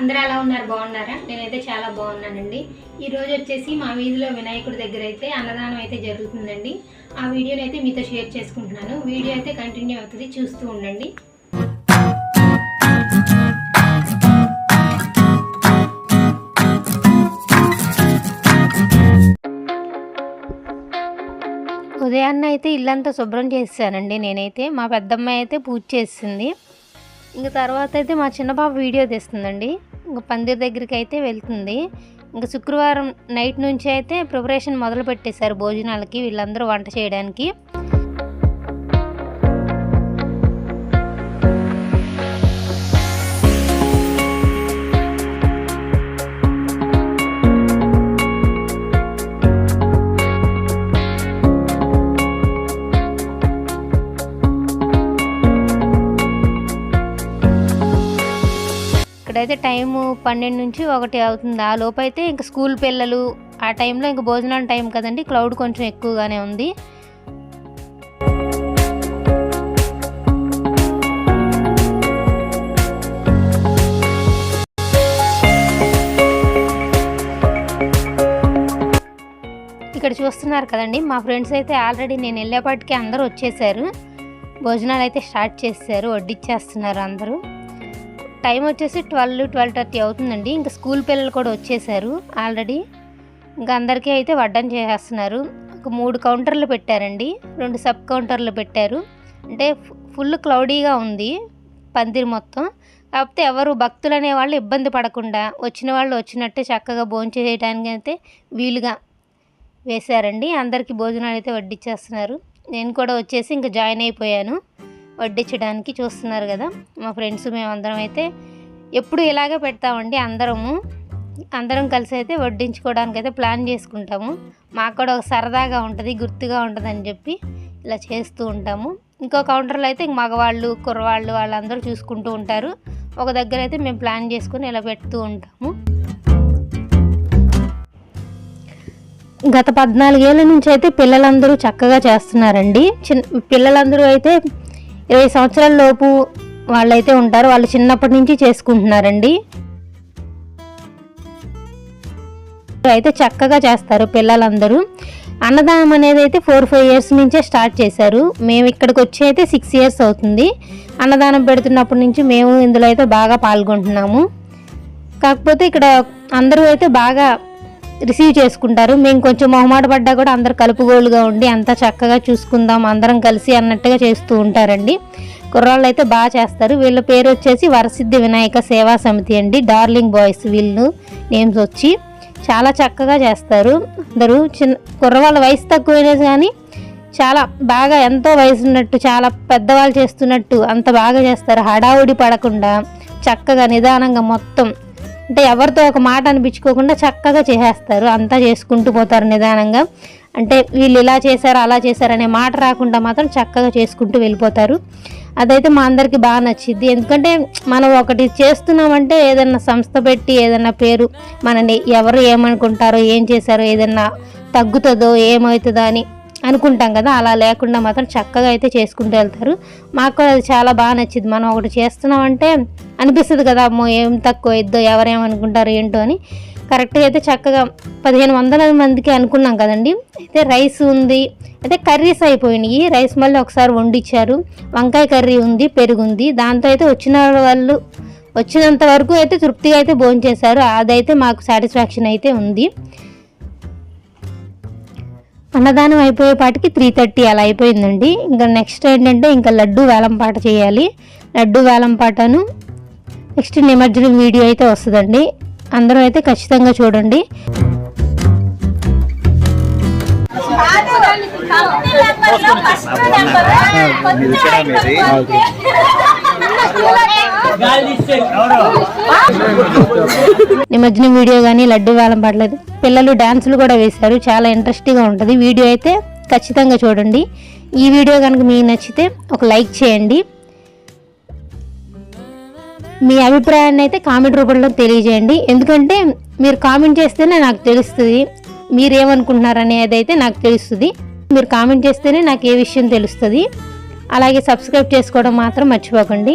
అందరూ ఎలా ఉన్నారు? బాగున్నారా? నేనైతే చాలా బాగున్నానండి. ఈ రోజు వచ్చేసి మా వీధిలో వినాయకుడి దగ్గర అయితే అన్నదానం అయితే జరుగుతుందండి. ఆ వీడియోని అయితే మీతో షేర్ చేసుకుంటున్నాను. వీడియో అయితే కంటిన్యూ అవుతుంది. చూస్తూ ఉండండి. ఉదయాన్నే అయితే ఇల్లంతా శుభ్రం చేసానండి నేనైతే. మా పెద్దమ్మాయి అయితే పూజ చేసింది ఇంక తర్వాత అయితే మా చిన్న బాబు వీడియో తీస్తుందండి. ఇంక పందిరి దగ్గరికి అయితే వెళ్తుంది. ఇంక శుక్రవారం నైట్ నుంచి అయితే ప్రిపరేషన్ మొదలు పెట్టేశారు భోజనాలకి వీళ్ళందరూ వంట చేయడానికి. అయితే టైము పన్నెండు నుంచి ఒకటి అవుతుంది. ఆ లోపు అయితే ఇంకా స్కూల్ పిల్లలు ఆ టైంలో ఇంకా భోజనం టైం కదండి. క్లౌడ్ కొంచెం ఎక్కువగానే ఉంది. ఇక్కడ చూస్తున్నారు కదండి మా ఫ్రెండ్స్ అయితే ఆల్రెడీ నేను వెళ్ళేపాటికి అందరూ వచ్చేసారు. భోజనాలు అయితే స్టార్ట్ చేశారు వడ్డిచ్చేస్తున్నారు అందరూ. టైం వచ్చేసి ట్వెల్వ్ ట్వెల్వ్ థర్టీ అవుతుందండి. ఇంకా స్కూల్ పిల్లలు కూడా వచ్చేసారు ఆల్రెడీ. ఇంకా అందరికీ అయితే వడ్డం చేసేస్తున్నారు. ఒక మూడు కౌంటర్లు పెట్టారండి. రెండు సబ్ కౌంటర్లు పెట్టారు. అంటే ఫుల్ క్లౌడీగా ఉంది పందిరి మొత్తం. కాకపోతే ఎవరు భక్తులు అనే వాళ్ళు ఇబ్బంది పడకుండా వచ్చిన వాళ్ళు వచ్చినట్టే చక్కగా భోంచేయడానికి అయితే వీలుగా వేశారండి. అందరికీ భోజనాలు అయితే వడ్డిచ్చేస్తున్నారు. నేను కూడా వచ్చేసి ఇంకా జాయిన్ అయిపోయాను. వడ్డించడానికి చూస్తున్నారు కదా. మా ఫ్రెండ్స్ మేమందరం అయితే ఎప్పుడు ఇలాగే పెడతామండి. అందరము అందరం కలిసి అయితే వడ్డించుకోవడానికి అయితే ప్లాన్ చేసుకుంటాము. మాకు కూడా ఒక సరదాగా ఉంటుంది గుర్తుగా ఉంటుంది అని చెప్పి ఇలా చేస్తూ ఉంటాము. ఇంకో కౌంటర్లో అయితే ఇంక మగవాళ్ళు కుర్రవాళ్ళు వాళ్ళందరూ చూసుకుంటూ ఉంటారు. ఒక దగ్గర అయితే మేము ప్లాన్ చేసుకుని ఇలా పెడుతూ ఉంటాము. గత పద్నాలుగేళ్ళ నుంచి అయితే పిల్లలందరూ చక్కగా చేస్తున్నారండి. చిన్న పిల్లలందరూ అయితే ఇరవై సంవత్సరాల లోపు వాళ్ళైతే ఉంటారు. వాళ్ళు చిన్నప్పటి నుంచి చేసుకుంటున్నారండి. అయితే చక్కగా చేస్తారు పిల్లలందరూ. అన్నదానం అనేది అయితే ఫోర్ ఫైవ్ ఇయర్స్ నుంచే స్టార్ట్ చేశారు. మేము ఇక్కడికి వచ్చి అయితే సిక్స్ ఇయర్స్ అవుతుంది. అన్నదానం పెడుతున్నప్పటి నుంచి మేము ఇందులో అయితే బాగా పాల్గొంటున్నాము. కాకపోతే ఇక్కడ అందరూ అయితే బాగా రిసీవ్ చేసుకుంటారు. మేము కొంచెం మొహమాట పడ్డా కూడా అందరు కలుపుగోలుగా ఉండి అంతా చక్కగా చూసుకుందాం అందరం కలిసి అన్నట్టుగా చేస్తూ ఉంటారండి. కుర్రాళ్ళు అయితే బాగా చేస్తారు. వీళ్ళ పేరు వచ్చేసి వరసిద్ధి వినాయక సేవా సమితి అండి. డార్లింగ్ బాయ్స్ వీళ్ళు నేమ్స్ వచ్చి చాలా చక్కగా చేస్తారు. అందరూ చిన్న కుర్రవాళ్ళ వయసు తక్కువైనా కానీ చాలా బాగా ఎంతో వయసు ఉన్నట్టు చాలా పెద్దవాళ్ళు చేస్తున్నట్టు అంత బాగా చేస్తారు. హడావుడి పడకుండా చక్కగా నిదానంగా మొత్తం అంటే ఎవరితో ఒక మాట అనిపించుకోకుండా చక్కగా చేసేస్తారు. అంతా చేసుకుంటూ పోతారు నిదానంగా. అంటే వీళ్ళు ఇలా చేశారు అలా చేశారు అనే మాట రాకుండా మాత్రం చక్కగా చేసుకుంటూ వెళ్ళిపోతారు. అదైతే మా అందరికి బాగా నచ్చింది ఎందుకంటే మనం ఒకటి చేస్తున్నామంటే ఏదన్నా సంస్థ పెట్టి ఏదన్నా పేరు మనని ఎవరు ఏమనుకుంటారో ఏం చేశారో ఏదన్నా తగ్గుతుందో ఏమవుతుందో అని అనుకుంటాం కదా అలా లేకుండా మాత్రం చక్కగా అయితే చేసుకుంటూ వెళ్తారు. మాకు అది చాలా బాగా నచ్చింది. మనం ఒకటి చేస్తున్నామంటే అనిపిస్తుంది కదా అమ్మో ఏం తక్కువ ఇద్దో ఎవరేమనుకుంటారు ఏంటో అని. కరెక్ట్గా అయితే చక్కగా పదిహేను వందల మందికి అనుకున్నాం కదండి. అయితే రైస్ ఉంది. అయితే కర్రీస్ అయిపోయినాయి. రైస్ మళ్ళీ ఒకసారి వండిచ్చారు. వంకాయ కర్రీ ఉంది పెరుగు ఉంది. దాంతో అయితే వచ్చిన వాళ్ళు వచ్చినంత వరకు అయితే తృప్తిగా అయితే భోంచేశారు. అదైతే మాకు సాటిస్ఫాక్షన్ అయితే ఉంది. అన్నదానం అయిపోయేపాటికి త్రీ థర్టీ అలా అయిపోయిందండి. ఇంకా నెక్స్ట్ ఏంటంటే ఇంకా లడ్డు వేలంపాట చేయాలి. లడ్డు వేలంపాటను నెక్స్ట్ నిమజ్జనం వీడియో అయితే వస్తుందండి. అందరూ అయితే ఖచ్చితంగా చూడండి. నిమజ్జనం వీడియో కానీ లడ్డు వేలం పడలేదు. పిల్లలు డ్యాన్సులు కూడా వేశారు. చాలా ఇంట్రెస్టింగ్గా ఉంటుంది. వీడియో అయితే ఖచ్చితంగా చూడండి. ఈ వీడియో కనుక మీకు నచ్చితే ఒక లైక్ చేయండి. మీ అభిప్రాయాన్ని అయితే కామెంట్ రూపంలో తెలియజేయండి. ఎందుకంటే మీరు కామెంట్ చేస్తేనే నాకు తెలుస్తుంది. మీరు అనేది అయితే నాకు తెలుస్తుంది. మీరు కామెంట్ చేస్తేనే నాకు ఏ విషయం తెలుస్తుంది. అలాగే సబ్స్క్రైబ్ చేసుకోవడం మాత్రం మర్చిపోకండి.